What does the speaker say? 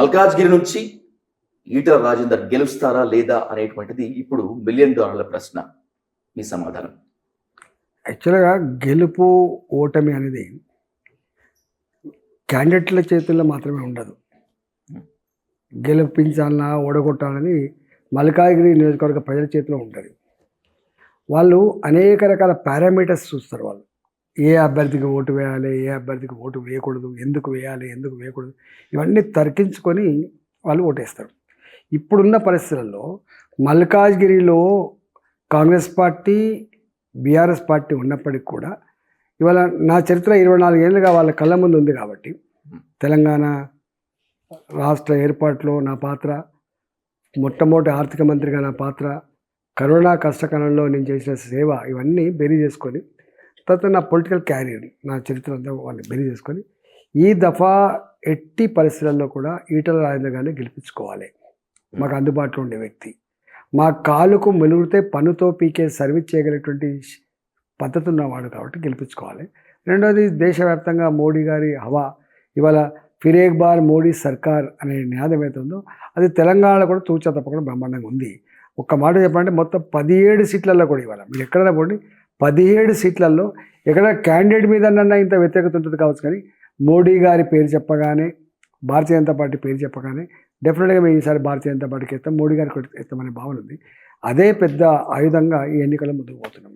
మల్కాజ్గిరి నుంచి ఈటల రాజేందర్ గెలుస్తారా లేదా అనేటువంటిది ఇప్పుడు మిలియన్ డాలర్ల ప్రశ్న. మీ సమాధానం. యాక్చువల్గా గెలుపు ఓటమి అనేది క్యాండిడేట్ల చేతుల్లో మాత్రమే ఉండదు. గెలిపించాలన్నా ఓడగొట్టాలని మల్కాగిరి నియోజకవర్గ ప్రజల చేతిలో ఉంటుంది. వాళ్ళు అనేక రకాల పారామీటర్స్ చూస్తారు వాళ్ళు. ఏ అభ్యర్థికి ఓటు వేయాలి ఏ అభ్యర్థికి ఓటు వేయకూడదు ఎందుకు వేయాలి ఎందుకు వేయకూడదు ఇవన్నీ తర్కించుకొని వాళ్ళు ఓటేస్తారు. ఇప్పుడున్న పరిస్థితుల్లో మల్కాజ్గిరిలో కాంగ్రెస్ పార్టీ బీఆర్ఎస్ పార్టీ ఉన్నప్పటికీ కూడా ఇవాళ నా చరిత్ర ఇరవై నాలుగేళ్ళుగా వాళ్ళ కళ్ళ ముందు ఉంది కాబట్టి తెలంగాణ రాష్ట్ర ఏర్పాటులో నా పాత్ర మొట్టమొదటి ఆర్థిక మంత్రిగా నా పాత్ర కరోనా కష్టకాలంలో నేను చేసిన సేవ ఇవన్నీ బెరీ చేసుకొని తర్వాత నా పొలిటికల్ క్యారియర్ నా చరిత్ర అంతా వాళ్ళని బెరీ చేసుకొని ఈ దఫా ఎట్టి పరిస్థితుల్లో కూడా ఈటల రాజేంద్ర గారిని గెలిపించుకోవాలి. మాకు అందుబాటులో ఉండే వ్యక్తి. మా కాలుకు మెలుగుతే పనుతో పీకే సర్వీస్ చేయగలిగినటువంటి పద్ధతి ఉన్నవాడు కాబట్టి గెలిపించుకోవాలి. రెండోది దేశవ్యాప్తంగా మోడీ గారి హవా ఇవాళ ఫిరేక్ బార్ మోడీ సర్కార్ అనే నినాదం ఏదైతే ఉందో అది తెలంగాణలో కూడా తూచా తప్పకుండా బ్రహ్మాండంగా ఉంది. ఒక్క మాట చెప్పాలంటే మొత్తం పదిహేడు సీట్లలో కూడా ఇవాళ. మీరు ఎక్కడైనా పోండి పదిహేడు సీట్లలో ఎక్కడ క్యాండిడేట్ మీద ఇంత వ్యతిరేకత ఉంటుంది కావచ్చు కానీ మోడీ గారి పేరు చెప్పగానే భారతీయ జనతా పార్టీ పేరు చెప్పగానే డెఫినెట్గా మేము ఈసారి భారతీయ జనతా పార్టీకి ఎత్తాం మోడీ గారికి ఎత్తామనే భావన ఉంది. అదే పెద్ద ఆయుధంగా ఈ ఎన్నికల్లో ముందుకు పోతున్నాం.